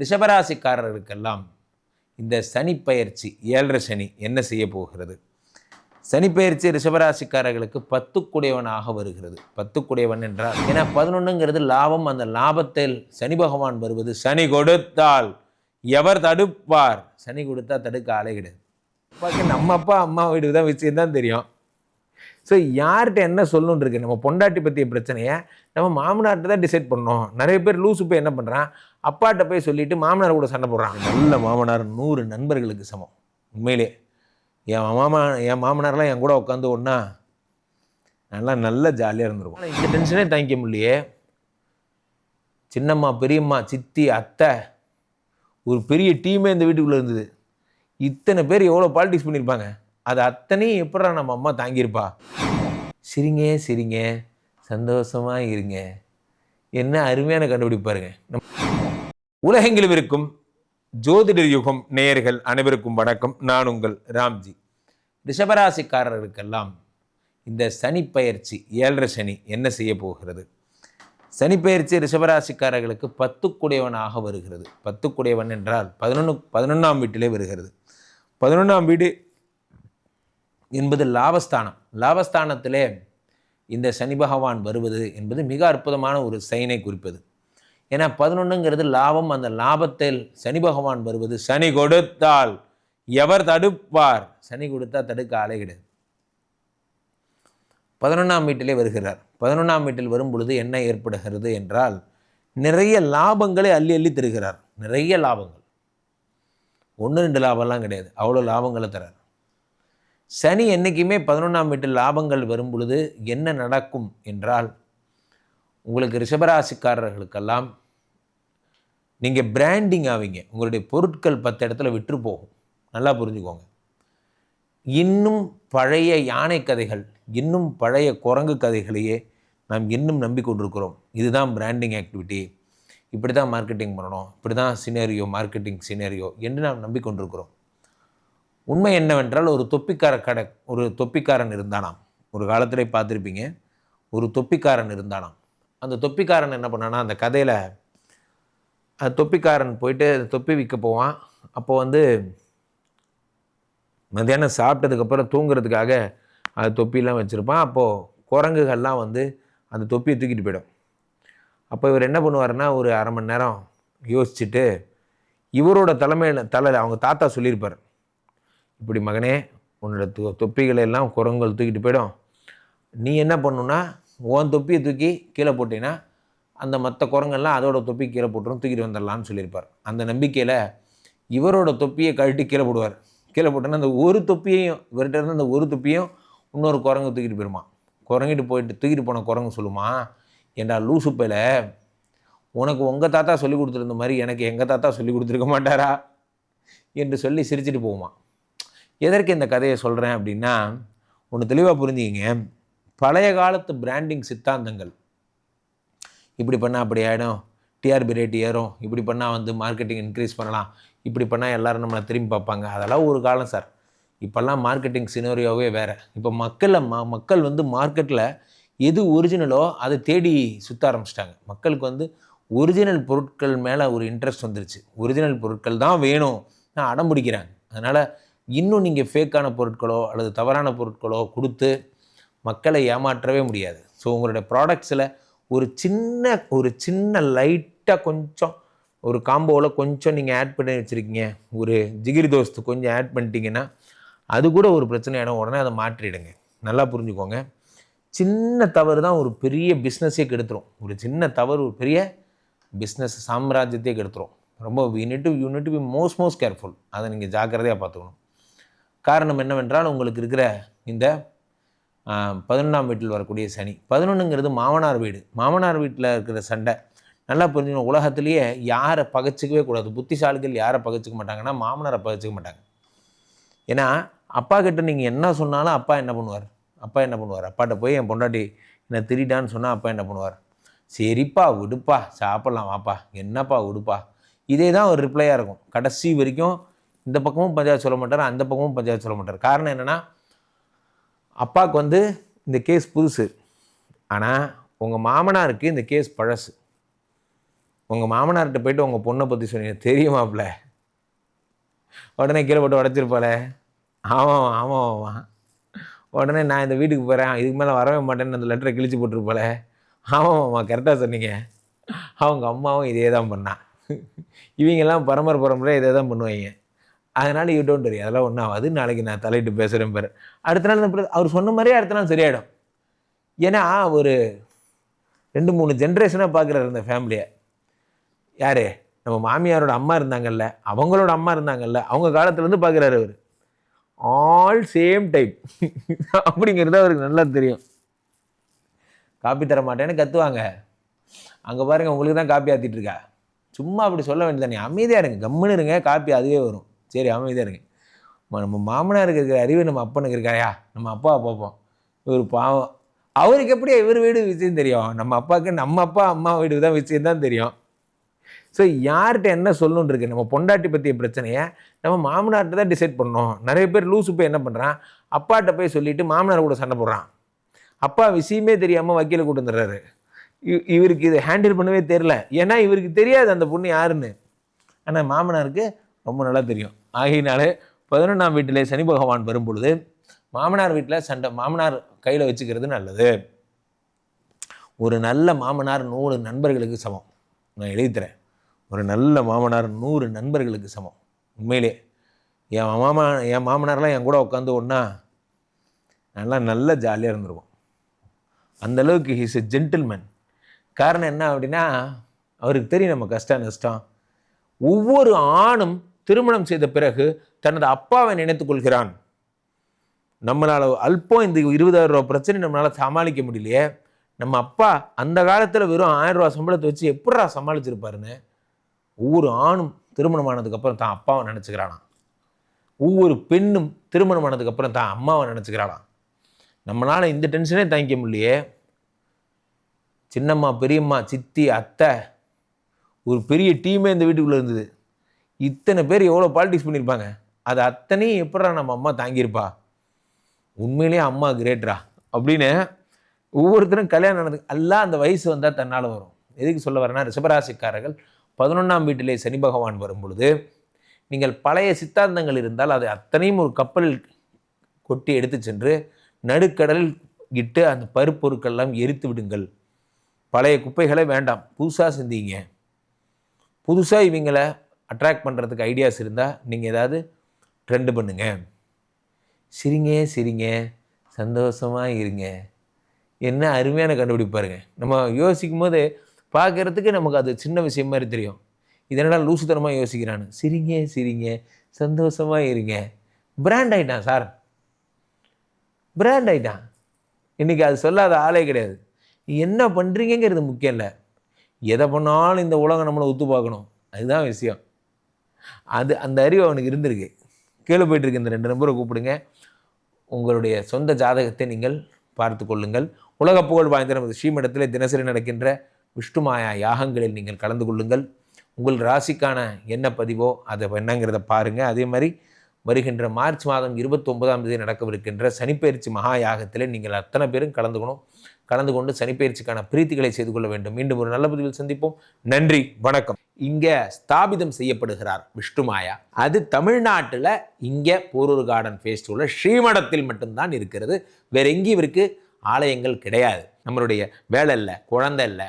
ரிஷபராசிக்காரர்களுக்கெல்லாம் இந்த சனி பயிற்சி ஏழரை சனி என்ன செய்ய போகிறது? சனி பயிற்சி ரிஷபராசிக்காரர்களுக்கு பத்துக்குடையவனாக வருகிறது. பத்துக்குடையவன் என்றால் ஏன்னா பதினொன்றுங்கிறது லாபம் அந்த லாபத்தில் சனி பகவான் வருவது சனி கொடுத்தால் எவர் தடுப்பார்? சனி கொடுத்தா தடுக்க ஆலை கிடையாது. நம்ம அப்பா அம்மா வீடு தான் விஷயம் தான் தெரியும். ஸோ யார்கிட்ட என்ன சொல்லணும்னு இருக்கு நம்ம பொண்டாட்டி பற்றிய பிரச்சனையை நம்ம மாமனார்கிட்ட தான் டிசைட் பண்ணோம் நிறைய பேர் லூசு போய் என்ன பண்ணுறான் அப்பாட்ட போய் சொல்லிட்டு மாமனார் கூட சண்டை போடுறான் நல்ல மாமனார் நூறு நண்பர்களுக்கு சமம். உண்மையிலே. என் மாமா என் மாமனார்லாம் என் கூட உட்காந்து ஒன்றா நல்லா நல்ல ஜாலியாக இருந்துருக்கும் ஆனா இந்த டென்ஷனே தாங்கிக்க முடியலையே. சின்னம்மா பெரியம்மா சித்தி அத்தை ஒரு பெரிய டீமே இந்த வீட்டுக்குள்ளே இருந்தது. இத்தனை பேர் எவ்வளோ பாலிடிக்ஸ் பண்ணியிருப்பாங்க அது அத்தனையும் எப்படா நம்ம அம்மா தாங்கியிருப்பா? சிரிங்க சிரிங்க. சந்தோஷமாக இருங்க. என்ன அருமையான கண்டுபிடிப்பாருங்க. உலகெங்கிலும் இருக்கும் ஜோதிடர் யுகம் நேயர்கள் அனைவருக்கும் வணக்கம். நான் உங்கள் ராம்ஜி. ரிஷபராசிக்காரர்களுக்கெல்லாம் இந்த சனி பயிற்சி ஏழரை சனி என்ன செய்ய போகிறது? சனி ரிஷபராசிக்காரர்களுக்கு பத்துக்குடையவனாக வருகிறது. பத்துக்குடையவன் என்றால் பதினொன்று பதினொன்றாம் வீட்டிலே வருகிறது. பதினொன்றாம் வீடு என்பது லாபஸ்தானம். லாபஸ்தானத்திலே இந்த சனி பகவான் வருவது என்பது மிக அற்புதமான ஒரு சைனை குறிப்பது. ஏன்னா பதினொன்றுங்கிறது லாபம் அந்த லாபத்தில் சனி பகவான் வருவது சனி கொடுத்தால் எவர் தடுப்பார்? சனி கொடுத்தா தடுக்க ஆளே கிடையாது. பதினொன்றாம் வீட்டிலே வருகிறார். பதினொன்றாம் வீட்டில் வரும் பொழுது என்ன ஏற்படுகிறது என்றால் நிறைய லாபங்களை அள்ளி அள்ளி தருகிறார். நிறைய லாபங்கள். ஒன்று ரெண்டு லாபம்லாம் கிடையாது. அவ்வளோ லாபங்களை தரார். சனி என்றைக்குமே பதினொன்றாம் வீட்டில் லாபங்கள் வரும் பொழுது என்ன நடக்கும் என்றால் உங்களுக்கு ரிஷபராசிக்காரர்களுக்கெல்லாம் நீங்கள் பிராண்டிங் ஆவீங்க. உங்களுடைய பொருட்கள் பத்து இடத்துல விற்று போகும். நல்லா புரிஞ்சுக்கோங்க. இன்னும் பழைய யானை கதைகள் இன்னும் பழைய குரங்கு கதைகளையே நாம் இன்னும் நம்பிக்கொண்டிருக்கிறோம். இதுதான் பிராண்டிங் ஆக்டிவிட்டி இப்படி தான் மார்க்கெட்டிங் பண்ணணும். இப்படி தான் சினேரியோ மார்க்கெட்டிங் சினேரியோ என்று நாம் நம்பிக்கொண்டிருக்கிறோம். உண்மை என்னவென்றால் ஒரு தொப்பிக்கார கடை ஒரு தொப்பிக்காரன் இருந்தானாம். ஒரு காலத்திலே பார்த்துருப்பீங்க ஒரு தொப்பிக்காரன் இருந்தானாம். அந்த தொப்பிக்காரன் என்ன பண்ணானா அந்த கதையில் அந்த தொப்பிக்காரன் போயிட்டு தொப்பி விற்க போவான். அப்போ வந்து மத்தியானம் சாப்பிட்டதுக்கப்புறம் தூங்குறதுக்காக அது தொப்பிலாம் வச்சுருப்பான். அப்போது குரங்குகள்லாம் வந்து அந்த தொப்பியை தூக்கிட்டு போயிடும். அப்போ இவர் என்ன பண்ணுவார்னா ஒரு அரை மணி நேரம் யோசிச்சுட்டு இவரோட தலைமையில் தலை அவங்க தாத்தா சொல்லியிருப்பார். இப்படி மகனே உன்னோட தொ தொப்பிகளை எல்லாம் குரங்குகள் தூக்கிட்டு போயிடும். நீ என்ன பண்ணுன்னா உன் தொப்பியை தூக்கி கீழே போட்டீங்கன்னா அந்த மற்ற குரங்கெல்லாம் அதோட தொப்பி கீழே போட்டுரும் தூக்கிட்டு வந்துடலான்னு சொல்லியிருப்பார். அந்த நம்பிக்கையில் இவரோட தொப்பியை கழட்டி கீழே போடுவார். கீழே போட்டோன்னா அந்த ஒரு தொப்பியையும் இவர்கிட்ட இருந்து அந்த ஒரு தொப்பியும் இன்னொரு குரங்கு தூக்கிட்டு போயிருமா? குரங்கிட்டு போயிட்டு தூக்கிட்டு போன குரங்கு சொல்லுமா? ஏண்டா லூசு பையில உனக்கு உங்கள் தாத்தா சொல்லி கொடுத்துருந்த மாதிரி எனக்கு எங்கள் தாத்தா சொல்லி கொடுத்துருக்க மாட்டாரா? என்று சொல்லி சிரிச்சிட்டு போகுமா? எதற்கு இந்த கதையை சொல்கிறேன் அப்படின்னா ஒன்று தெளிவாக புரிஞ்சுக்கிங்க. பழைய காலத்து பிராண்டிங் சித்தாந்தங்கள். இப்படி பண்ணால் அப்படி ஆகிடும் டிஆர்பி ரேட் ஏறும். இப்படி பண்ணால் வந்து மார்க்கெட்டிங் இன்க்ரீஸ் பண்ணலாம். இப்படி பண்ணால் எல்லோரும் நம்மளை திரும்பி பார்ப்பாங்க. அதெல்லாம் ஒரு காலம் சார் இப்போல்லாம் மார்க்கெட்டிங் சினோரியோவே வேறு. இப்போ மக்களில் ம மக்கள் வந்து மார்க்கெட்டில் எது ஒரிஜினலோ அதை தேடி சுற்ற ஆரம்பிச்சிட்டாங்க. மக்களுக்கு வந்து ஒரிஜினல் பொருட்கள் மேலே ஒரு இன்ட்ரெஸ்ட் வந்துருச்சு. ஒரிஜினல் பொருட்கள் தான் வேணும். நான் அடம் பிடிக்கிறாங்க. அதனால் இன்னும் நீங்கள் ஃபேக்கான பொருட்களோ அல்லது தவறான பொருட்களோ கொடுத்து மக்களை ஏமாற்றவே முடியாது. ஸோ உங்களுடைய ப்ராடக்ட்ஸில் ஒரு சின்ன ஒரு சின்ன லைட்டாக கொஞ்சம் ஒரு காம்போவில் கொஞ்சம் நீங்கள் ஆட் பண்ணி வச்சுருக்கீங்க. ஒரு ஜிகிரி தோஸ்து கொஞ்சம் ஆட் பண்ணிட்டீங்கன்னா அது கூட ஒரு பிரச்சனை ஆகிடும் உடனே அதை மாற்றிடுங்க. நல்லா புரிஞ்சுக்கோங்க. சின்ன தவறு தான் ஒரு பெரிய பிஸ்னஸே கெடுத்துரும். ஒரு சின்ன தவறு ஒரு பெரிய பிஸ்னஸ் சாம்ராஜ்யத்தையே கெடுத்துரும். ரொம்ப unit unit be most most careful அதை நீங்கள் ஜாக்கிரதையாக பார்த்துக்கணும். காரணம் என்னவென்றால் உங்களுக்கு இருக்கிற இந்த பதினொன்றாம் வீட்டில் வரக்கூடிய சனி. பதினொன்றுங்கிறது மாமனார் வீடு. மாமனார் வீட்டில் இருக்கிற சண்டை நல்லா புரிஞ்சுக்கணும். உலகத்திலேயே யாரை பகைச்சிக்கவே கூடாது. புத்திசாலிகள் யாரை பகைச்சிக்க மாட்டாங்கன்னா மாமனாரை பகச்சிக்க மாட்டாங்க. ஏன்னா அப்பா கிட்ட நீங்கள் என்ன சொன்னாலும் அப்பா என்ன பண்ணுவார்? அப்பா என்ன பண்ணுவார்? அப்பாட்ட போய் என் பொண்டாட்டி என்னை திருட்டான்னு சொன்னால் அப்பா என்ன பண்ணுவார்? சரிப்பா விடுப்பா சாப்பிட்லாம் வாப்பா. என்னப்பா விடுப்பா? இதே தான் ஒரு ரிப்ளையாக இருக்கும். கடைசி வரைக்கும் இந்த பக்கமும் பஞ்சாயத்து சொல்ல மாட்டார் அந்த பக்கமும் பஞ்சாயத்து சொல்ல மாட்டார். காரணம் என்னென்னா அப்பாவுக்கு வந்து இந்த கேஸ் புதுசு. ஆனால் உங்கள் மாமனாருக்கு இந்த கேஸ் பழசு. உங்கள் மாமனார்கிட்ட போயிட்டு உங்கள் பொண்ணை பற்றி சொன்னீங்க தெரியுமாப்ல? உடனே கீழே போட்டு உடச்சிருப்பாளே. ஆமாம் ஆமாம் ஆமாம் உடனே நான் இந்த வீட்டுக்கு போகிறேன் இதுக்கு மேலே வரவே மாட்டேன்னு அந்த லெட்டரை கிழிச்சு போட்டிருப்பாளே. ஆமாம் ஆமாம் கரெக்டாக சொன்னீங்க. அவங்க அம்மாவும் இதே தான் பண்ணான் இவங்கெல்லாம் பரம்பரை பரம்பரை இதே தான் பண்ணுவாங்க. அதனால் யூ டோன்ட் வரி அதெல்லாம் ஒன்றும் ஆகாது. நாளைக்கு நான் தலையிட்டு பேசுகிறேன் பேர். அடுத்த நாள் அவர் சொன்ன மாதிரியே அடுத்த நாள் சரியாயிடும். ஏன்னா ஒரு ரெண்டு மூணு ஜென்ரேஷனாக பார்க்குறாரு இந்த ஃபேமிலியை யார்? நம்ம மாமியாரோட அம்மா இருந்தாங்கல்ல. அவங்களோட அம்மா இருந்தாங்கல்ல. அவங்க காலத்துலேருந்து பார்க்குறாரு அவர். ஆல் சேம் டைப் அப்படிங்கிறது அவருக்கு நல்லா தெரியும். காப்பி தர மாட்டேன்னு கத்துவாங்க. அங்கே பாருங்க உங்களுக்கு தான் காப்பி ஆற்றிட்டு இருக்கா? சும்மா அப்படி சொல்ல வேண்டியதானே அமைதியாக இருங்க. கம்முன்னு இருங்க. காப்பி அதுவே வரும். சரி அமைதியாக இருங்க. நம்ம மாமனாருக்கு இருக்கிற அறிவு நம்ம அப்பனுக்கு இருக்காயா? நம்ம அப்பாவை பார்ப்போம். இவர் பாவம். அவருக்கு எப்படி இவர் வீடு விஷயம் தெரியும்? நம்ம அப்பாவுக்கு நம்ம அப்பா அம்மா வீடு தான் விஷயம் தான் தெரியும். ஸோ யார்கிட்ட என்ன சொல்லணும்னு இருக்கு? நம்ம பொண்டாட்டி பற்றிய பிரச்சனையை நம்ம மாமனார்கிட்ட தான் டிசைட் பண்ணோம் நிறைய பேர் லூசு போய் என்ன பண்ணுறான் அப்பாட்ட போய் சொல்லிவிட்டு மாமனார் கூட சண்டை போடுறான். அப்பா விஷயமே தெரியாமல் வக்கீல கூட்டு வந்துடுறாரு. இவருக்கு இதை ஹேண்டில் பண்ணவே தெரில ஏன்னா இவருக்கு தெரியாது அந்த பொண்ணு யாருன்னு. ஆனால் மாமனாருக்கு ரொம்ப நல்லா தெரியும். ஆகையினாலே பதினொன்றாம் வீட்டிலே சனி பகவான் வரும் பொழுது மாமனார் வீட்டில் சண்டை மாமனார் கையில் வச்சுக்கிறது நல்லது. ஒரு நல்ல மாமனார் நூறு நண்பர்களுக்கு சமம். நான் எழுதித்தரேன் ஒரு நல்ல மாமனார் நூறு நண்பர்களுக்கு சமம். உண்மையிலே. என் மாமா என் மாமனார்லாம் என் கூட உட்காந்து ஒன்றா நல்லா நல்ல ஜாலியாக இருந்துருவோம். அந்தளவுக்கு ஹீஸ் எ ஜென்டில்மேன் காரணம் என்ன அப்படின்னா அவருக்கு தெரியும் நம்ம கஷ்டம் நஷ்டம். ஒவ்வொரு ஆணும் திருமணம் செய்த பிறகு தனது அப்பாவை நினைத்துக் கொள்கிறான். நம்மளால் அல்பம் இந்த இருபதாயிரம் ரூபா பிரச்சனை நம்மளால் சமாளிக்க முடியலையே. நம்ம அப்பா அந்த காலத்தில் வெறும் ஆயிரம் ரூபா சம்பளத்தை வச்சு எப்படா சமாளிச்சிருப்பாருன்னு ஒவ்வொரு ஆணும் திருமணம் ஆனதுக்கப்புறம் தான் அப்பாவை நினச்சிக்கிறானா ஒவ்வொரு பெண்ணும் திருமணம் ஆனதுக்கப்புறம் தான் அம்மாவை நினச்சிக்கிறானா நம்மளால் இந்த டென்ஷனே தாங்கிக்க முடியலையே. சின்னம்மா பெரியம்மா சித்தி அத்தை ஒரு பெரிய டீமே இந்த வீட்டுக்குள்ளே இருந்தது. இத்தனை பேர் எவ்வளோ பாலிடிக்ஸ் பண்ணியிருப்பாங்க அது அத்தனையும் எப்படா நம்ம அம்மா தாங்கியிருப்பா? உண்மையிலேயே அம்மா கிரேட்ரா அப்படின்னு ஒவ்வொருத்தரும் கல்யாணம் நடந்து எல்லாம் அந்த வயசு வந்தால் தன்னால் வரும். எதுக்கு சொல்ல வரேன்னா ரிஷபராசிக்காரர்கள் பதினொன்றாம் வீட்டிலே சனி பகவான் வரும் பொழுது நீங்கள் பழைய சித்தாந்தங்கள் இருந்தால் அதை அத்தனையும் ஒரு கப்பலில் கொட்டி எடுத்து சென்று நடுக்கடலில் இட்டு அந்த பருப்பொருட்கள்லாம் எரித்து விடுங்கள். பழைய குப்பைகளை வேண்டாம். புதுசாக சிந்திங்க. புதுசாக இவங்களை அட்ராக்ட் பண்ணுறதுக்கு ஐடியாஸ் இருந்தால் நீங்கள் ஏதாவது ட்ரெண்டு பண்ணுங்க. சிரிங்க சிரிங்க. சந்தோஷமாக இருங்க. என்ன அருமையான கண்டுபிடிப்பாருங்க நம்ம யோசிக்கும் போது பார்க்கறதுக்கு நமக்கு அது சின்ன விஷயம் மாதிரி தெரியும். இதனால் லூசுத்தனமாக யோசிக்கிறானு. சிரிங்க சிரிங்க. சந்தோஷமாக இருங்க. பிராண்ட் ஆகிட்டான் சார் பிராண்ட் ஆகிட்டான் இன்றைக்கி அது சொல்லாத ஆளே கிடையாது. என்ன பண்ணுறீங்கங்கிறது முக்கியம் இல்லை. எதை பண்ணாலும் இந்த உலகம் நம்மளை ஒத்து பார்க்கணும். அதுதான் விஷயம். அது அந்த அறிவு அவனுக்கு இருந்திருக்கு. கீழே போயிட்டுருக்கு இந்த ரெண்டு நம்பரை கூப்பிடுங்க. உங்களுடைய சொந்த ஜாதகத்தை நீங்கள் பார்த்து கொள்ளுங்கள். உலக புகழ் வாய்ந்த நமது ஸ்ரீமடத்தில் தினசரி நடக்கின்ற விஷ்ணுமாயா யாகங்களில் நீங்கள் கலந்து கொள்ளுங்கள். உங்கள் ராசிக்கான என்ன பதிவோ அதை என்னங்கிறத பாருங்கள் அதே மாதிரி வருகின்ற மார்ச் மாதம் இருபத்தொன்பதாம் தேதி நடக்கவிருக்கின்ற சனிப்பெயர்ச்சி மகா யாகத்தில் நீங்கள் அத்தனை பேரும் கலந்துக்கணும். கலந்து கொண்டு சனிப்பெயர்ச்சிக்கான பிரீத்திகளை செய்து கொள்ள வேண்டும். மீண்டும் ஒரு நல்ல பதிவில் சந்திப்போம். நன்றி வணக்கம். இங்கே ஸ்தாபிதம் செய்யப்படுகிறார் விஷ்ணுமாயா அது தமிழ்நாட்டில் இங்கே போரூர் கார்டன் ஃபேஸ்டிவலில் ஸ்ரீமடத்தில் மட்டும்தான் இருக்கிறது. வேற எங்கேயும் இவருக்கு ஆலயங்கள் கிடையாது. நம்மளுடைய வேலை இல்லை குழந்தை இல்லை